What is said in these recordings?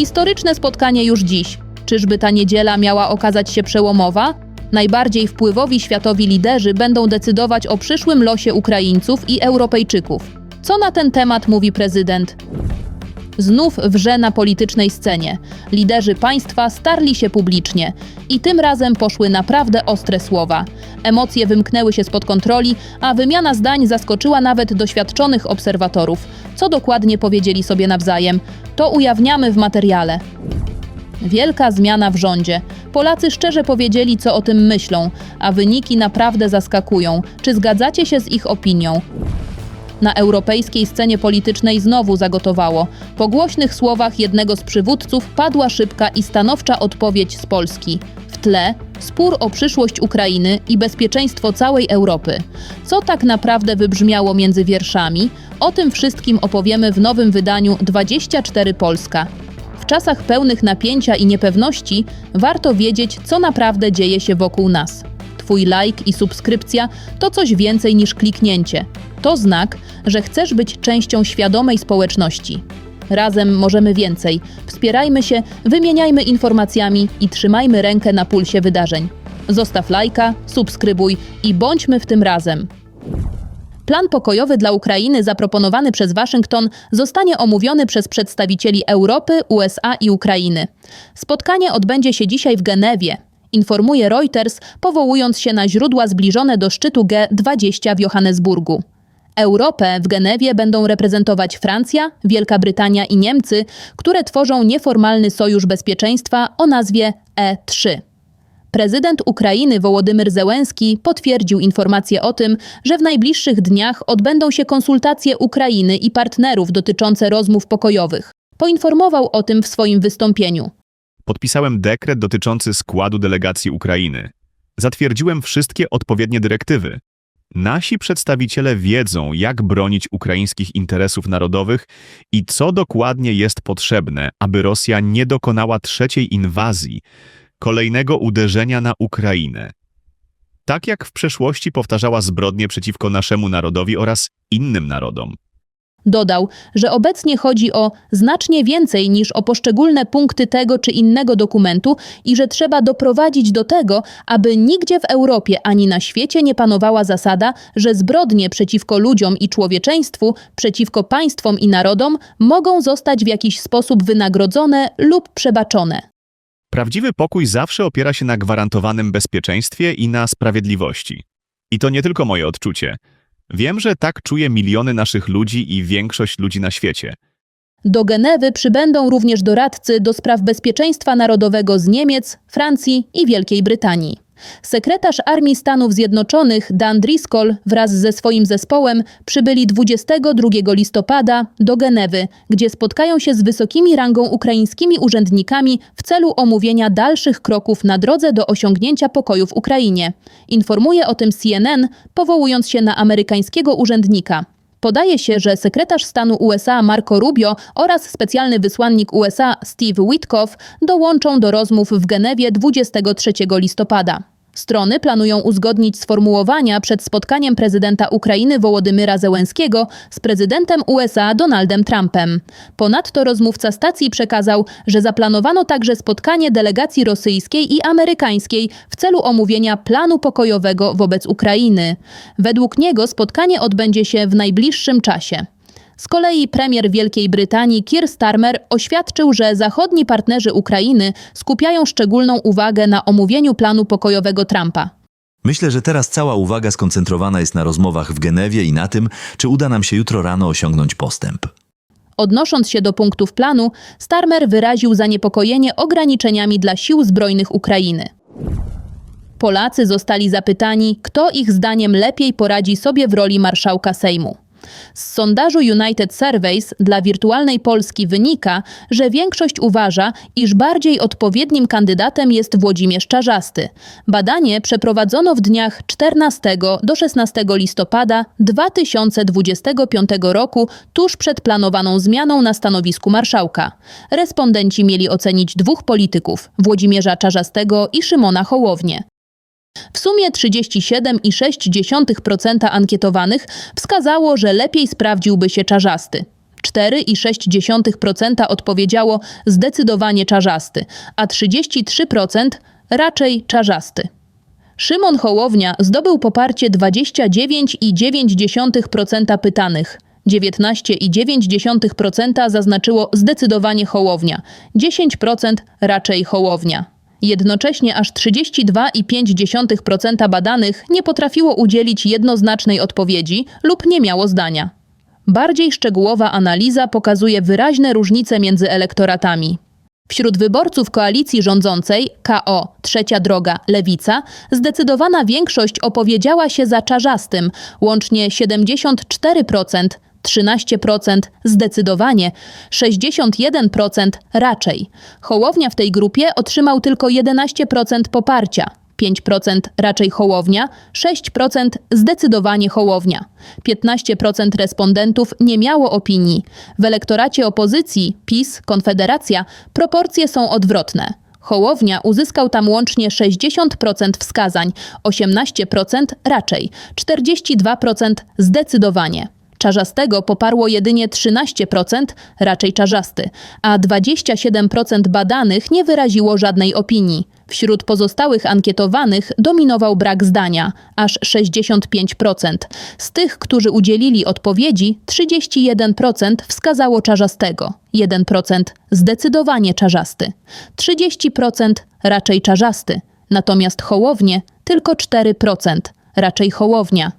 Historyczne spotkanie już dziś. Czyżby ta niedziela miała okazać się przełomowa? Najbardziej wpływowi światowi liderzy będą decydować o przyszłym losie Ukraińców i Europejczyków. Co na ten temat mówi prezydent? Znów wrze na politycznej scenie. Liderzy państwa starli się publicznie i tym razem poszły naprawdę ostre słowa. Emocje wymknęły się spod kontroli, a wymiana zdań zaskoczyła nawet doświadczonych obserwatorów. Co dokładnie powiedzieli sobie nawzajem, to ujawniamy w materiale. Wielka zmiana w rządzie. Polacy szczerze powiedzieli, co o tym myślą, a wyniki naprawdę zaskakują. Czy zgadzacie się z ich opinią? Na europejskiej scenie politycznej znowu zagotowało. Po głośnych słowach jednego z przywódców padła szybka i stanowcza odpowiedź z Polski. W tle spór o przyszłość Ukrainy i bezpieczeństwo całej Europy. Co tak naprawdę wybrzmiało między wierszami? O tym wszystkim opowiemy w nowym wydaniu 24 Polska. W czasach pełnych napięcia i niepewności warto wiedzieć, co naprawdę dzieje się wokół nas. Twój like i subskrypcja to coś więcej niż kliknięcie. To znak, że chcesz być częścią świadomej społeczności. Razem możemy więcej. Wspierajmy się, wymieniajmy informacjami i trzymajmy rękę na pulsie wydarzeń. Zostaw lajka, subskrybuj i bądźmy w tym razem. Plan pokojowy dla Ukrainy zaproponowany przez Waszyngton zostanie omówiony przez przedstawicieli Europy, USA i Ukrainy. Spotkanie odbędzie się dzisiaj w Genewie, informuje Reuters, powołując się na źródła zbliżone do szczytu G20 w Johannesburgu. Europę w Genewie będą reprezentować Francja, Wielka Brytania i Niemcy, które tworzą nieformalny sojusz bezpieczeństwa o nazwie E3. Prezydent Ukrainy Wołodymyr Zełenski potwierdził informację o tym, że w najbliższych dniach odbędą się konsultacje Ukrainy i partnerów dotyczące rozmów pokojowych. Poinformował o tym w swoim wystąpieniu. Podpisałem dekret dotyczący składu delegacji Ukrainy. Zatwierdziłem wszystkie odpowiednie dyrektywy. Nasi przedstawiciele wiedzą, jak bronić ukraińskich interesów narodowych i co dokładnie jest potrzebne, aby Rosja nie dokonała trzeciej inwazji, kolejnego uderzenia na Ukrainę. Tak jak w przeszłości powtarzała zbrodnie przeciwko naszemu narodowi oraz innym narodom. Dodał, że obecnie chodzi o znacznie więcej niż o poszczególne punkty tego czy innego dokumentu i że trzeba doprowadzić do tego, aby nigdzie w Europie ani na świecie nie panowała zasada, że zbrodnie przeciwko ludziom i człowieczeństwu, przeciwko państwom i narodom mogą zostać w jakiś sposób wynagrodzone lub przebaczone. Prawdziwy pokój zawsze opiera się na gwarantowanym bezpieczeństwie i na sprawiedliwości. I to nie tylko moje odczucie. Wiem, że tak czuje miliony naszych ludzi i większość ludzi na świecie. Do Genewy przybędą również doradcy do spraw bezpieczeństwa narodowego z Niemiec, Francji i Wielkiej Brytanii. Sekretarz Armii Stanów Zjednoczonych Dan Driscoll wraz ze swoim zespołem przybyli 22 listopada do Genewy, gdzie spotkają się z wysokimi rangą ukraińskimi urzędnikami w celu omówienia dalszych kroków na drodze do osiągnięcia pokoju w Ukrainie. Informuje o tym CNN, powołując się na amerykańskiego urzędnika. Podaje się, że sekretarz stanu USA Marco Rubio oraz specjalny wysłannik USA Steve Witkoff dołączą do rozmów w Genewie 23 listopada. Strony planują uzgodnić sformułowania przed spotkaniem prezydenta Ukrainy Wołodymyra Zełenskiego z prezydentem USA Donaldem Trumpem. Ponadto rozmówca stacji przekazał, że zaplanowano także spotkanie delegacji rosyjskiej i amerykańskiej w celu omówienia planu pokojowego wobec Ukrainy. Według niego spotkanie odbędzie się w najbliższym czasie. Z kolei premier Wielkiej Brytanii Keir Starmer oświadczył, że zachodni partnerzy Ukrainy skupiają szczególną uwagę na omówieniu planu pokojowego Trumpa. Myślę, że teraz cała uwaga skoncentrowana jest na rozmowach w Genewie i na tym, czy uda nam się jutro rano osiągnąć postęp. Odnosząc się do punktów planu, Starmer wyraził zaniepokojenie ograniczeniami dla sił zbrojnych Ukrainy. Polacy zostali zapytani, kto ich zdaniem lepiej poradzi sobie w roli marszałka Sejmu. Z sondażu United Surveys dla wirtualnej Polski wynika, że większość uważa, iż bardziej odpowiednim kandydatem jest Włodzimierz Czarzasty. Badanie przeprowadzono w dniach 14 do 16 listopada 2025 roku, tuż przed planowaną zmianą na stanowisku marszałka. Respondenci mieli ocenić dwóch polityków: Włodzimierza Czarzastego i Szymona Hołownię. W sumie 37,6% ankietowanych wskazało, że lepiej sprawdziłby się czarzasty. 34,6% odpowiedziało zdecydowanie czarzasty, a 33% raczej czarzasty. Szymon Hołownia zdobył poparcie 29,9% pytanych. 19,9% zaznaczyło zdecydowanie Hołownia, 10% raczej Hołownia. Jednocześnie aż 32,5% badanych nie potrafiło udzielić jednoznacznej odpowiedzi lub nie miało zdania. Bardziej szczegółowa analiza pokazuje wyraźne różnice między elektoratami. Wśród wyborców koalicji rządzącej KO Trzecia Droga Lewica zdecydowana większość opowiedziała się za czarzastym, łącznie 74%, 13% zdecydowanie, 61% raczej. Hołownia w tej grupie otrzymał tylko 11% poparcia. 5% raczej Hołownia, 6% zdecydowanie Hołownia. 15% respondentów nie miało opinii. W elektoracie opozycji, PiS, Konfederacja, proporcje są odwrotne. Hołownia uzyskał tam łącznie 60% wskazań, 18% raczej, 42% zdecydowanie. Czarzastego poparło jedynie 13%, raczej czarzasty, a 27% badanych nie wyraziło żadnej opinii. Wśród pozostałych ankietowanych dominował brak zdania, aż 65%. Z tych, którzy udzielili odpowiedzi, 31% wskazało czarzastego, 1% zdecydowanie czarzasty, 30% raczej czarzasty, natomiast hołownie tylko 4%, raczej hołownia.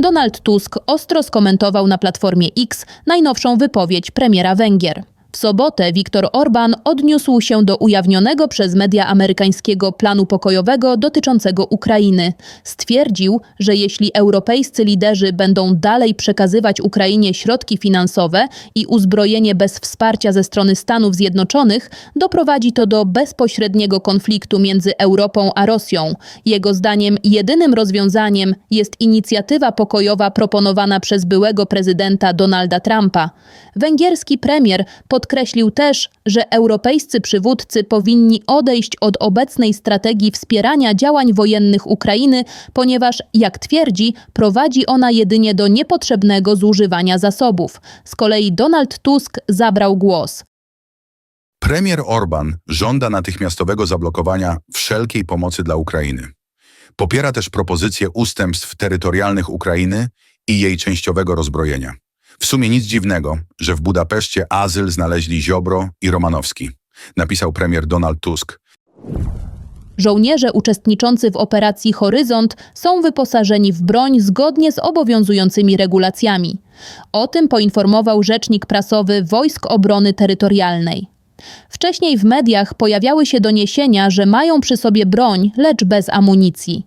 Donald Tusk ostro skomentował na Platformie X najnowszą wypowiedź premiera Węgier. W sobotę Viktor Orban odniósł się do ujawnionego przez media amerykańskiego planu pokojowego dotyczącego Ukrainy. Stwierdził, że jeśli europejscy liderzy będą dalej przekazywać Ukrainie środki finansowe i uzbrojenie bez wsparcia ze strony Stanów Zjednoczonych, doprowadzi to do bezpośredniego konfliktu między Europą a Rosją. Jego zdaniem jedynym rozwiązaniem jest inicjatywa pokojowa proponowana przez byłego prezydenta Donalda Trumpa. Węgierski premier podkreślił też, że europejscy przywódcy powinni odejść od obecnej strategii wspierania działań wojennych Ukrainy, ponieważ, jak twierdzi, prowadzi ona jedynie do niepotrzebnego zużywania zasobów. Z kolei Donald Tusk zabrał głos. Premier Orban żąda natychmiastowego zablokowania wszelkiej pomocy dla Ukrainy. Popiera też propozycję ustępstw terytorialnych Ukrainy i jej częściowego rozbrojenia. W sumie nic dziwnego, że w Budapeszcie azyl znaleźli Ziobro i Romanowski, napisał premier Donald Tusk. Żołnierze uczestniczący w operacji Horyzont są wyposażeni w broń zgodnie z obowiązującymi regulacjami. O tym poinformował rzecznik prasowy Wojsk Obrony Terytorialnej. Wcześniej w mediach pojawiały się doniesienia, że mają przy sobie broń, lecz bez amunicji.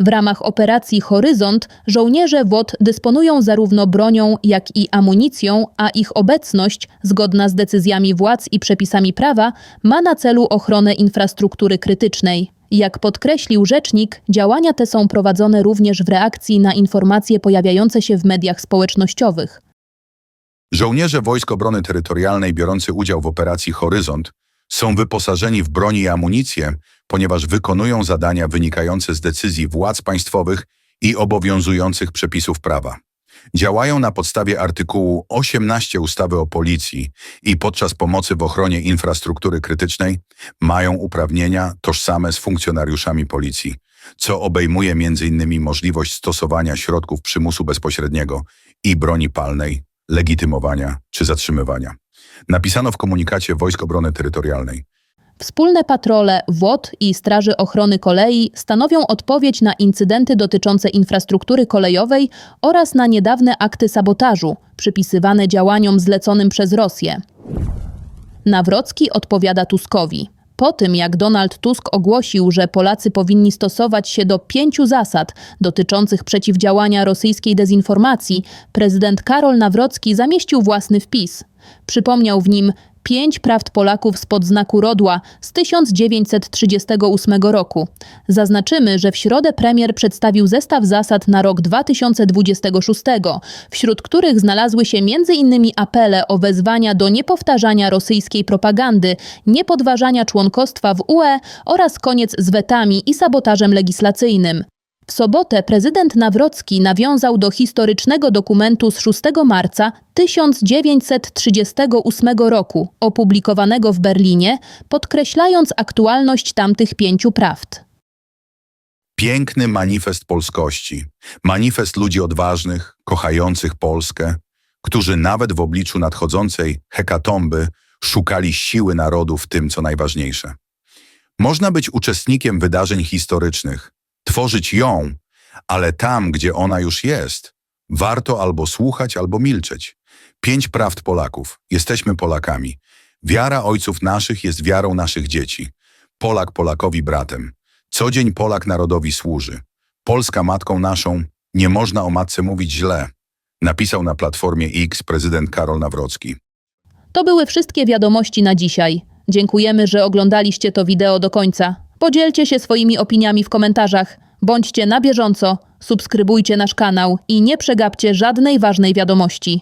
W ramach operacji Horyzont żołnierze WOT dysponują zarówno bronią, jak i amunicją, a ich obecność, zgodna z decyzjami władz i przepisami prawa, ma na celu ochronę infrastruktury krytycznej. Jak podkreślił rzecznik, działania te są prowadzone również w reakcji na informacje pojawiające się w mediach społecznościowych. Żołnierze Wojsk Obrony Terytorialnej biorący udział w operacji Horyzont są wyposażeni w broń i amunicję, ponieważ wykonują zadania wynikające z decyzji władz państwowych i obowiązujących przepisów prawa. Działają na podstawie artykułu 18 ustawy o policji i podczas pomocy w ochronie infrastruktury krytycznej mają uprawnienia tożsame z funkcjonariuszami policji, co obejmuje m.in. możliwość stosowania środków przymusu bezpośredniego i broni palnej, legitymowania czy zatrzymywania. Napisano w komunikacie Wojsk Obrony Terytorialnej. Wspólne patrole WOT i Straży Ochrony Kolei stanowią odpowiedź na incydenty dotyczące infrastruktury kolejowej oraz na niedawne akty sabotażu przypisywane działaniom zleconym przez Rosję. Nawrocki odpowiada Tuskowi. Po tym, jak Donald Tusk ogłosił, że Polacy powinni stosować się do pięciu zasad dotyczących przeciwdziałania rosyjskiej dezinformacji, prezydent Karol Nawrocki zamieścił własny wpis. Przypomniał w nim pięć prawd Polaków spod znaku rodła z 1938 roku. Zaznaczymy, że w środę premier przedstawił zestaw zasad na rok 2026, wśród których znalazły się m.in. apele o wezwania do niepowtarzania rosyjskiej propagandy, niepodważania członkostwa w UE oraz koniec z wetami i sabotażem legislacyjnym. W sobotę prezydent Nawrocki nawiązał do historycznego dokumentu z 6 marca 1938 roku, opublikowanego w Berlinie, podkreślając aktualność tamtych pięciu prawd. Piękny manifest polskości. Manifest ludzi odważnych, kochających Polskę, którzy nawet w obliczu nadchodzącej hekatomby szukali siły narodu w tym, co najważniejsze. Można być uczestnikiem wydarzeń historycznych, tworzyć ją, ale tam, gdzie ona już jest, warto albo słuchać, albo milczeć. Pięć prawd Polaków. Jesteśmy Polakami. Wiara ojców naszych jest wiarą naszych dzieci. Polak Polakowi bratem. Co dzień Polak narodowi służy. Polska matką naszą, nie można o matce mówić źle. Napisał na Platformie X prezydent Karol Nawrocki. To były wszystkie wiadomości na dzisiaj. Dziękujemy, że oglądaliście to wideo do końca. Podzielcie się swoimi opiniami w komentarzach. Bądźcie na bieżąco, subskrybujcie nasz kanał i nie przegapcie żadnej ważnej wiadomości.